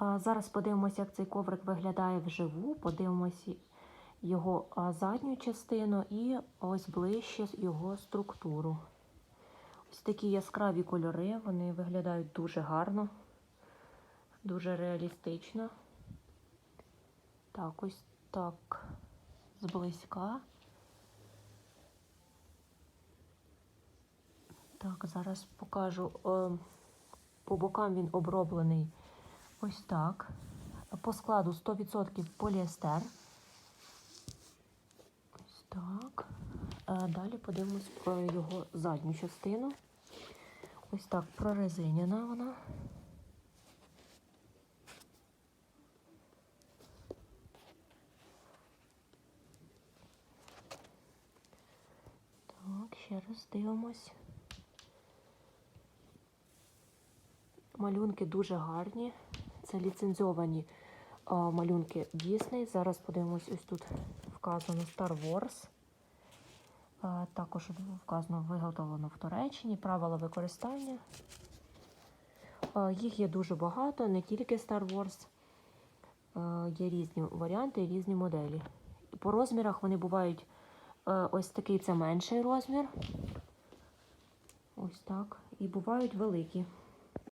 Зараз подивимося, як цей коврик виглядає вживу. Подивимося його задню частину і ось ближче його структуру. Ось такі яскраві кольори, вони виглядають дуже гарно, дуже реалістично. Так, ось так зблизька. Так, зараз покажу. Е, По бокам він оброблений ось так. По складу 100% поліестер. Ось так. Е, Далі подивимось про його задню частину. Ось так прорезиняна вона. Так, ще раз дивимось. Малюнки дуже гарні. Це ліцензіовані а, малюнки Disney. Зараз подивимось, ось тут вказано Star Wars. А, також вказано виготовлено в Туреччині, правила використання. А, їх є дуже багато, не тільки Star Wars. А, є різні варіанти і різні моделі. По розмірах вони бувають е, ось такий це менший розмір. Ось так. І бувають великі.